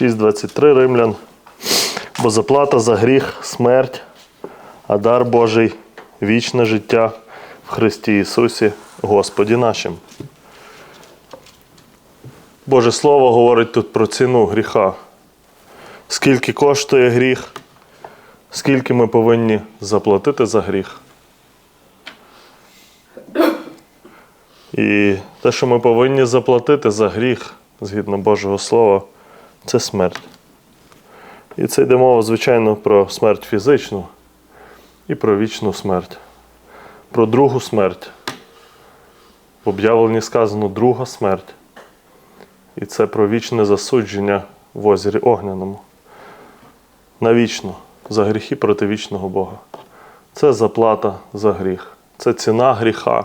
6.23 римлян. Бо заплата за гріх смерть, а дар Божий вічне життя в Христі Ісусі, Господі нашим. Боже Слово говорить тут про ціну гріха. Скільки коштує гріх, скільки ми повинні заплатити за гріх. І те, що ми повинні заплатити за гріх, згідно Божого Слова, це смерть. І це йде мова, звичайно, про смерть фізичну і про вічну смерть, про другу смерть. В об'явленні сказано друга смерть. І це про вічне засудження в озері Огняному. Навічно, за гріхи проти вічного Бога. Це заплата за гріх. Це ціна гріха,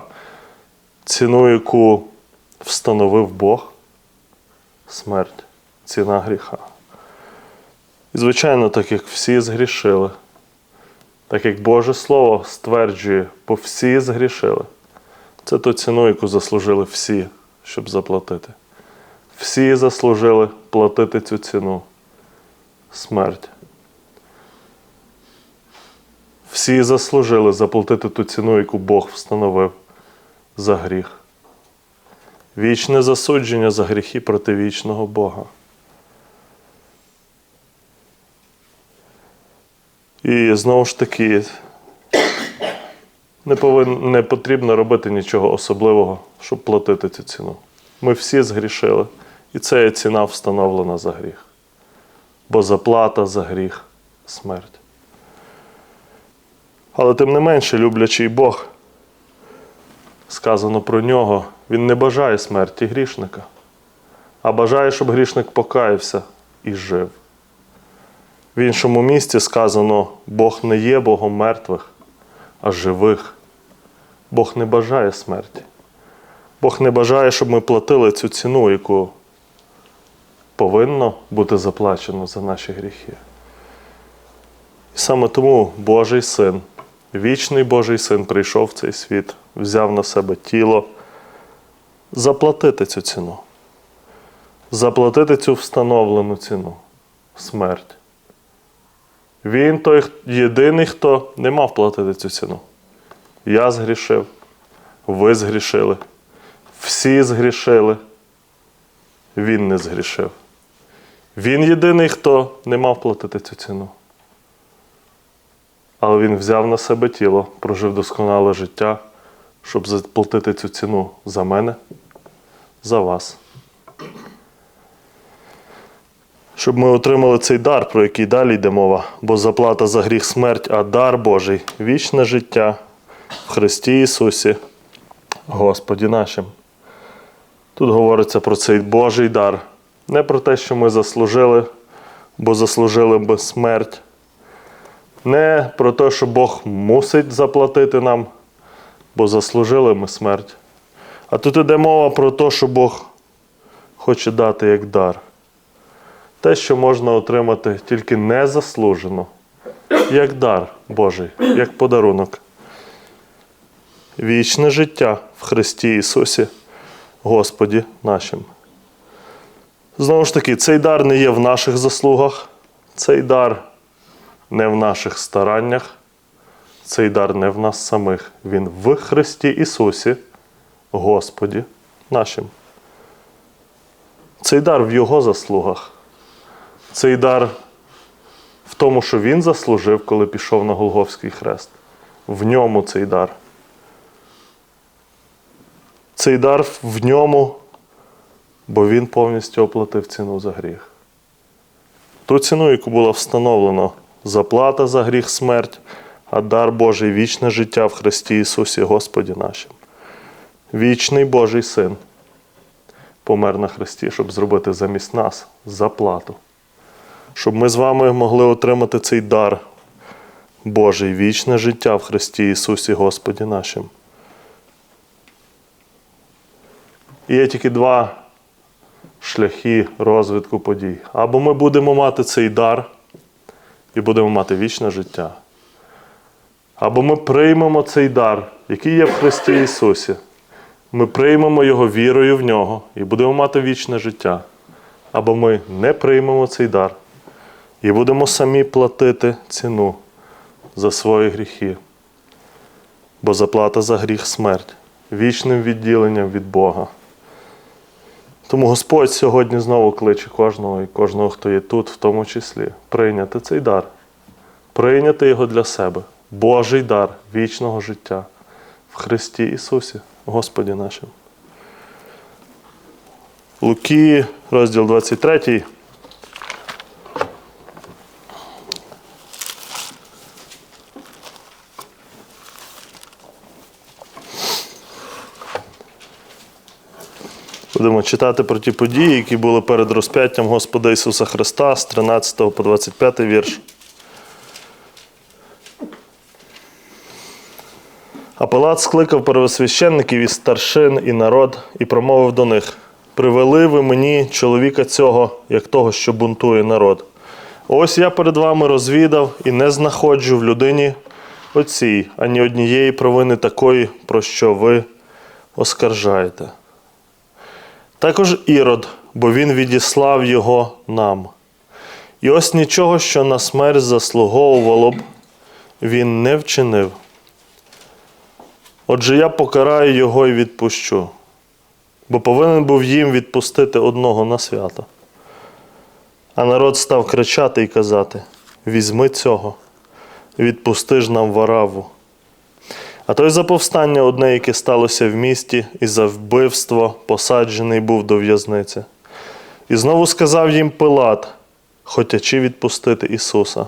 ціну, яку встановив Бог. Смерть, ціна гріха. І, звичайно, так як всі згрішили, так як Боже Слово стверджує, бо всі згрішили, це ту ціну, яку заслужили всі, щоб заплатити. Всі заслужили платити цю ціну смерть. Всі заслужили заплатити ту ціну, яку Бог встановив за гріх. Вічне засудження за гріхи проти вічного Бога. І знову ж таки, не, повин, не потрібно робити нічого особливого, щоб платити цю ціну. Ми всі згрішили, і це є ціна встановлена за гріх. Бо заплата за гріх смерть. Але тим не менше, люблячий Бог, сказано про нього, він не бажає смерті грішника, а бажає, щоб грішник покаявся і жив. В іншому місці сказано, Бог не є Богом мертвих, а живих. Бог не бажає смерті. Бог не бажає, щоб ми платили цю ціну, яку повинно бути заплачено за наші гріхи. І саме тому Божий син, вічний Божий син прийшов в цей світ, взяв на себе тіло, заплатити цю ціну, заплатити цю встановлену ціну смерть. Він той єдиний, хто не мав платити цю ціну. Я згрішив, ви згрішили, всі згрішили. Він не згрішив. Він єдиний, хто не мав платити цю ціну. Але він взяв на себе тіло, прожив досконале життя, щоб заплатити цю ціну за мене, за вас. Щоб ми отримали цей дар, про який далі йде мова, бо заплата за гріх смерть, а дар Божий вічне життя в Христі Ісусі, Господі нашим. Тут говориться про цей Божий дар. Не про те, що ми заслужили, бо заслужили би смерть. Не про те, що Бог мусить заплатити нам, бо заслужили ми смерть. А тут іде мова про те, що Бог хоче дати як дар. Те, що можна отримати тільки незаслужено, як дар Божий, як подарунок. Вічне життя в Христі Ісусі, Господі нашим. Знову ж таки, цей дар не є в наших заслугах, цей дар не в наших стараннях, цей дар не в нас самих. Він в Христі Ісусі, Господі нашим. Цей дар в Його заслугах. Цей дар в тому, що Він заслужив, коли пішов на Голговський хрест. В ньому цей дар. Цей дар в ньому, бо Він повністю оплатив ціну за гріх. Ту ціну, яку була встановлено заплата за гріх смерть, а дар Божий вічне життя в Христі Ісусі Господі нашим. Вічний Божий Син помер на Христі, щоб зробити замість нас заплату. Щоб ми з вами могли отримати цей дар Божий вічне життя в Христі Ісусі Господі нашим. І є тільки два шляхи розвитку подій. Або ми будемо мати цей дар і будемо мати вічне життя. Або ми приймемо цей дар, який є в Христі Ісусі. Ми приймемо Його вірою в нього і будемо мати вічне життя. або ми не приймемо цей дар і будемо самі платити ціну за свої гріхи. Бо заплата за гріх смерть, вічним відділенням від Бога. Тому Господь сьогодні знову кличе кожного і кожного, хто є тут, в тому числі, прийняти цей дар, прийняти його для себе, Божий дар вічного життя в Христі Ісусі, Господі нашим. Луки, розділ 23. Будемо читати про ті події, які були перед розп'яттям Господа Ісуса Христа з 13 по 25 вірш. А Пилат скликав первосвященників і старшин і народ, і промовив до них: Привели ви мені чоловіка цього, як того, що бунтує народ. Ось я перед вами розвідав і не знаходжу в людині оцій ані однієї провини такої, про що ви оскаржаєте. Також Ірод, бо він відіслав його нам. І ось нічого, що на смерть заслуговувало б, він не вчинив. Отже, я покараю його і відпущу, бо повинен був їм відпустити одного на свято. А народ став кричати і казати: Візьми цього, відпусти ж нам вараву. А той за повстання одне, яке сталося в місті, і за вбивство посаджений був до в'язниці. І знову сказав їм Пилат, хотячи відпустити Ісуса.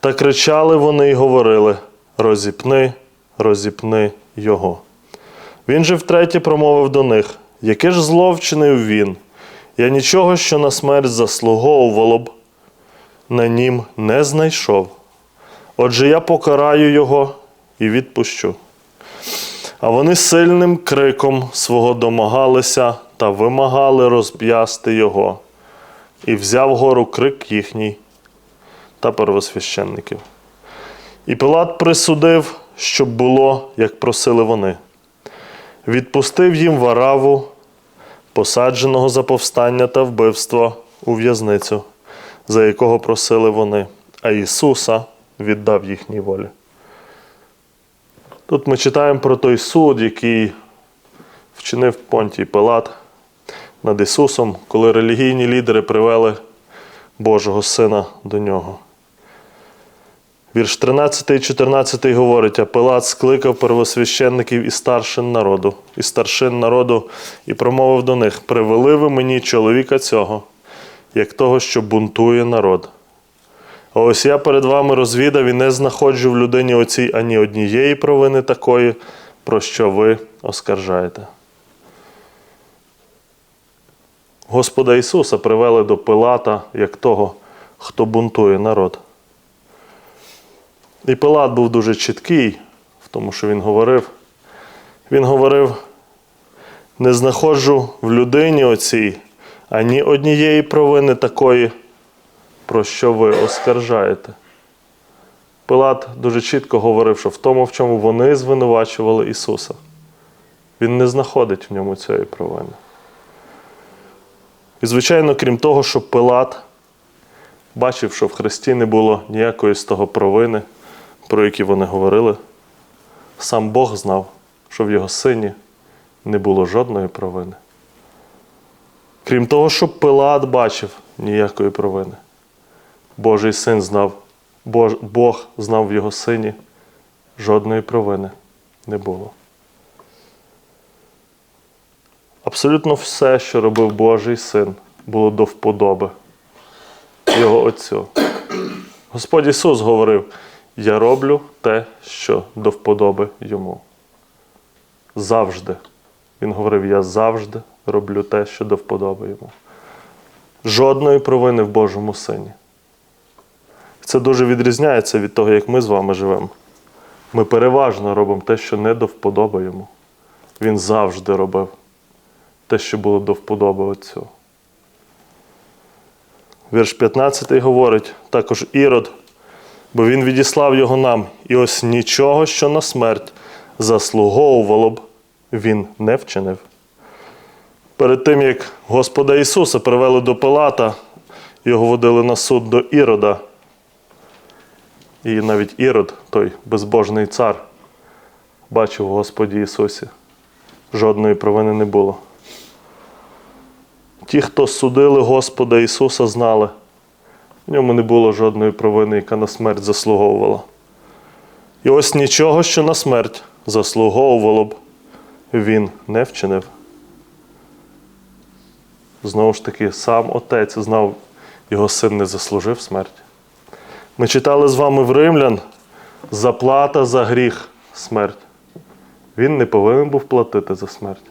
Та кричали вони й говорили: Розіпни, розіпни Його. Він же втретє промовив до них: Яке ж зло вчинив він? Я нічого, що на смерть заслуговувало б, на нім не знайшов. Отже, я покараю його і відпущу. А вони сильним криком свого домагалися та вимагали розп'ясти його, і взяв гору крик їхній та первосвященників. І Пилат присудив, щоб було, як просили вони. Відпустив їм вараву, посадженого за повстання та вбивство у в'язницю, за якого просили вони, а Ісуса віддав їхній волі. Тут ми читаємо про той суд, який вчинив Понтій Пилат над Ісусом, коли релігійні лідери привели Божого Сина до нього. Вірш 13 і 14 говорить, а Пилат скликав первосвященників і старшин народу, і старшин народу, і промовив до них: Привели ви мені чоловіка цього, як того, що бунтує народ. Ось я перед вами розвідав і не знаходжу в людині оцій ані однієї провини такої, про що ви оскаржаєте. Господа Ісуса привели до Пилата як того, хто бунтує народ. І Пилат був дуже чіткий в тому, що він говорив. Він говорив: не знаходжу в людині оцій ані однієї провини такої, про що ви оскаржаєте. Пилат дуже чітко говорив, що в тому, в чому вони звинувачували Ісуса, Він не знаходить в ньому цієї провини. І, звичайно, крім того, що Пилат бачив, що в Христі не було ніякої з того провини, про які вони говорили, сам Бог знав, що в його сині не було жодної провини. Крім того, що Пилат бачив ніякої провини. Божий син знав, Бог, знав в його сині, жодної провини не було. Абсолютно все, що робив Божий син, було до вподоби його Отцю. Господь Ісус говорив: Я роблю те, що до вподоби йому. Завжди. Він говорив: Я завжди роблю те, що до вподоби йому. Жодної провини в Божому сині. Це дуже відрізняється від того, як ми з вами живемо. Ми переважно робимо те, що не до вподоби йому. Він завжди робив те, що було до вподоби Отцю. Вірш 15 говорить також Ірод, бо він відіслав його нам, і ось нічого, що на смерть заслуговувало б, він не вчинив. Перед тим, як Господа Ісуса привели до Пилата, його водили на суд до Ірода. І навіть Ірод, той безбожний цар, бачив в Господі Ісусі. Жодної провини не було. Ті, хто судили Господа Ісуса, знали, в ньому не було жодної провини, яка на смерть заслуговувала. І ось нічого, що на смерть заслуговувало б, він не вчинив. Знову ж таки, сам отець знав, його син не заслужив смерть. Ми читали з вами в Римлян заплата за гріх смерть. Він не повинен був платити за смерть.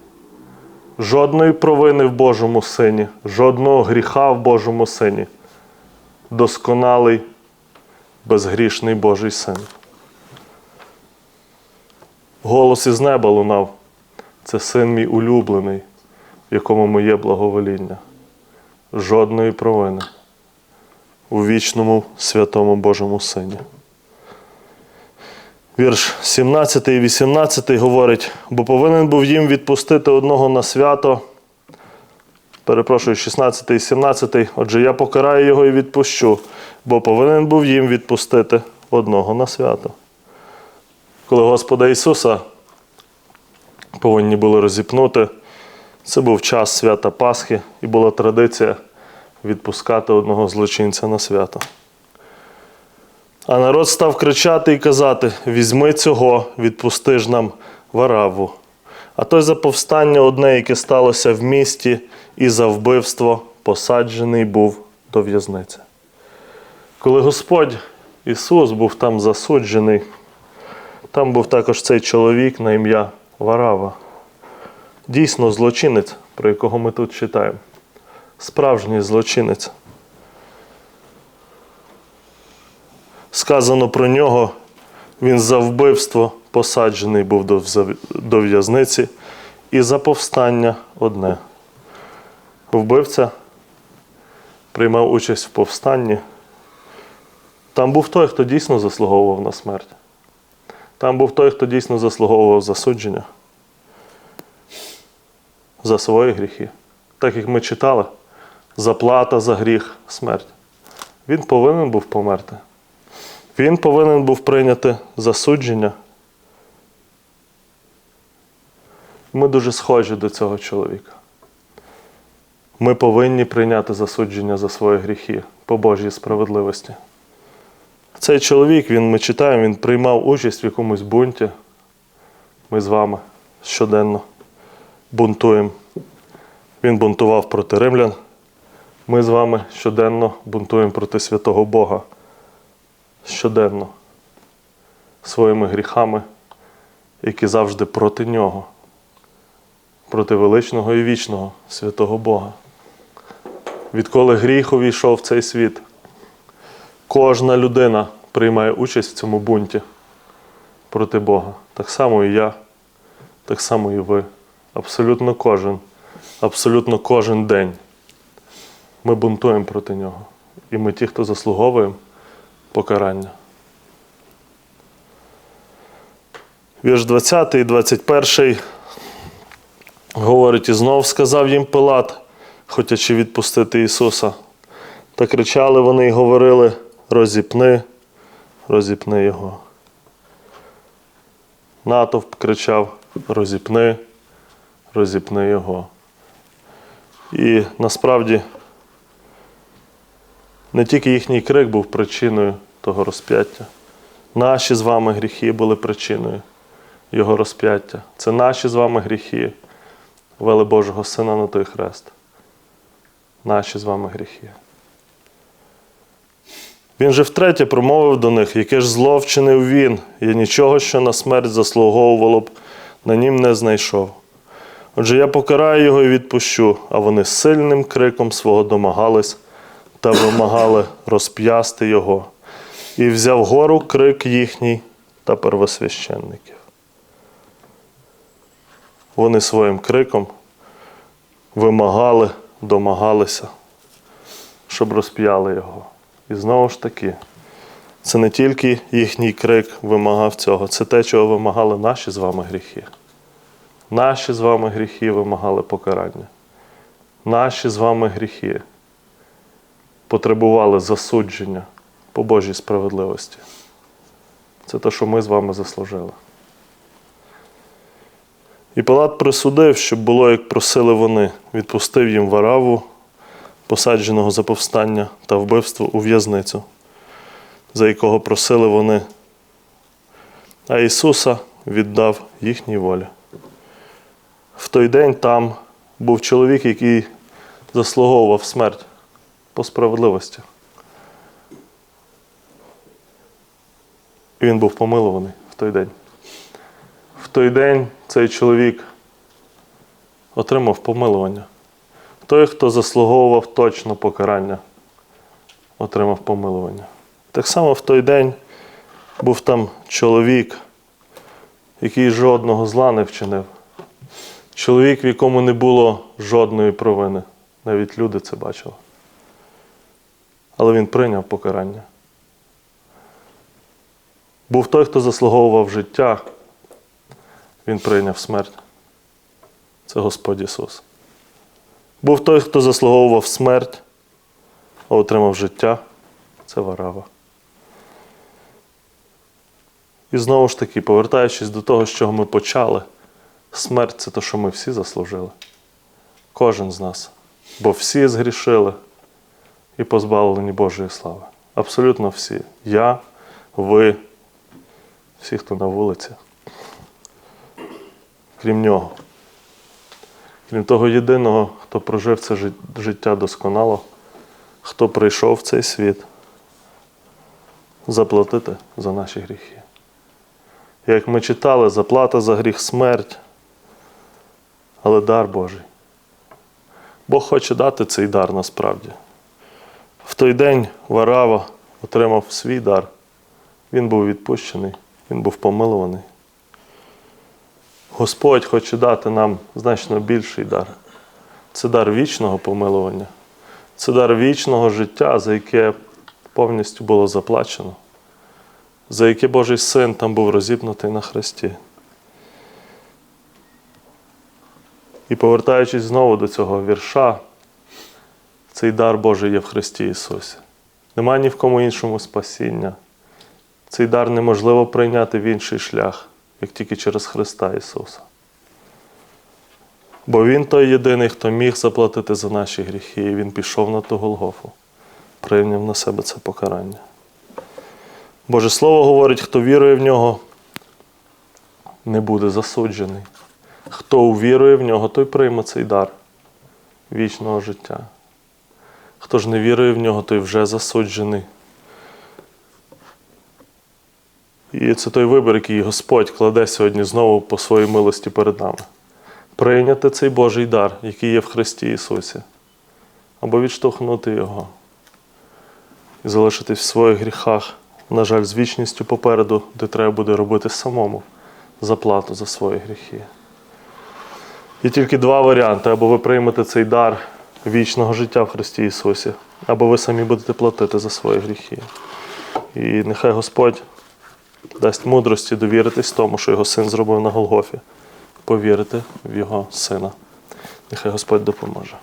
Жодної провини в Божому сині, жодного гріха в Божому сині. Досконалий, безгрішний Божий син. Голос із неба лунав. Це син мій улюблений, в якому моє благовоління. Жодної провини у вічному святому Божому Сині. Вірш 17 і 18 говорить, бо повинен був їм відпустити одного на свято. Перепрошую, 16 і 17. Отже, я покараю його і відпущу, бо повинен був їм відпустити одного на свято. Коли Господа Ісуса повинні були розіпнути, це був час свята Пасхи і була традиція відпускати одного злочинця на свято. А народ став кричати і казати: Візьми цього, відпусти ж нам вараву. А той за повстання одне, яке сталося в місті, і за вбивство посаджений був до в'язниці. Коли Господь Ісус був там засуджений, там був також цей чоловік на ім'я Варава. Дійсно злочинець, про якого ми тут читаємо. Справжній злочинець. Сказано про нього, він за вбивство посаджений був до в'язниці, і за повстання одне. Вбивця приймав участь в повстанні. Там був той, хто дійсно заслуговував на смерть. Там був той, хто дійсно заслуговував засудження за свої гріхи. Так як ми читали, заплата за гріх смерть. Він повинен був померти. Він повинен був прийняти засудження. Ми дуже схожі до цього чоловіка. Ми повинні прийняти засудження за свої гріхи по Божій справедливості. Цей чоловік, він, ми читаємо, він приймав участь в якомусь бунті. Ми з вами щоденно бунтуємо. Він бунтував проти римлян. Ми з вами щоденно бунтуємо проти святого Бога. Щоденно. Своїми гріхами, які завжди проти нього, проти величного і вічного святого Бога. Відколи гріх увійшов в цей світ, кожна людина приймає участь в цьому бунті проти Бога. Так само і я, так само і ви. Абсолютно кожен, абсолютно кожен день ми бунтуємо проти нього. І ми ті, хто заслуговуємо покарання. Вірш 20 і 21 говорить, і знов сказав їм Пилат, хотячи відпустити Ісуса. Та кричали вони і говорили: розіпни, розіпни його. Натовп кричав: розіпни, розіпни його. І насправді не тільки їхній крик був причиною того розп'яття. Наші з вами гріхи були причиною Його розп'яття. Це наші з вами гріхи вели Божого Сина на той хрест. Наші з вами гріхи. Він же втретє промовив до них, яке ж зло вчинив він, я нічого, що на смерть заслуговувало б, на нім не знайшов. Отже, я покараю його і відпущу, а вони сильним криком свого домагались та вимагали розп'ясти його, і взяв гору крик їхній та первосвященників. Вони своїм криком вимагали, домагалися, щоб розп'яли його. І знову ж таки, це не тільки їхній крик вимагав цього, це те, чого вимагали наші з вами гріхи. Наші з вами гріхи вимагали покарання. наші з вами гріхи потребували засудження по Божій справедливості. Це те, що ми з вами заслужили. І Пилат присудив, щоб було, як просили вони, відпустив їм вараву, посадженого за повстання та вбивство у в'язницю, за якого просили вони, а Ісуса віддав їхній волі. В той день там був чоловік, який заслуговував смерть по справедливості. І він був помилований в той день. В той день цей чоловік отримав помилування. Той, хто заслуговував точно покарання, отримав помилування. Так само в той день був там чоловік, який жодного зла не вчинив. Чоловік, в якому не було жодної провини. Навіть люди це бачили. Але він прийняв покарання. Був той, хто заслуговував життя, він прийняв смерть. Це Господь Ісус. Був той, хто заслуговував смерть, а отримав життя це Варава. І знову ж таки, повертаючись до того, з чого ми почали, смерть це те, що ми всі заслужили. Кожен з нас. Бо всі згрішили і позбавлені Божої слави. Абсолютно всі. Я, ви, всі, хто на вулиці. Крім нього. Крім того єдиного, хто прожив це життя досконало, хто прийшов в цей світ заплатити за наші гріхи. Як ми читали, заплата за гріх смерть, але дар Божий. Бог хоче дати цей дар насправді. Той день Варава отримав свій дар. Він був відпущений, він був помилуваний. Господь хоче дати нам значно більший дар. Це дар вічного помилування, це дар вічного життя, за яке повністю було заплачено, за яке Божий син там був розіпнутий на хресті. І повертаючись знову до цього вірша, цей дар Божий є в Христі Ісусі. Нема ні в кому іншому спасіння. Цей дар неможливо прийняти в інший шлях, як тільки через Христа Ісуса. Бо Він той єдиний, хто міг заплатити за наші гріхи, і Він пішов на ту Голгофу, прийняв на себе це покарання. Боже Слово говорить, хто вірує в нього, не буде засуджений. Хто увірує в нього, той прийме цей дар вічного життя. Хто ж не вірує в нього, той вже засуджений. І це той вибір, який Господь кладе сьогодні знову по своїй милості перед нами. Прийняти цей Божий дар, який є в Христі Ісусі, або відштовхнути Його і залишитись в своїх гріхах, на жаль, з вічністю попереду, де треба буде робити самому заплату за свої гріхи. Є тільки два варіанти: або ви приймете цей дар вічного життя в Христі Ісусі, або ви самі будете платити за свої гріхи. І нехай Господь дасть мудрості довіритись тому, що його син зробив на Голгофі, повірити в його сина. Нехай Господь допоможе.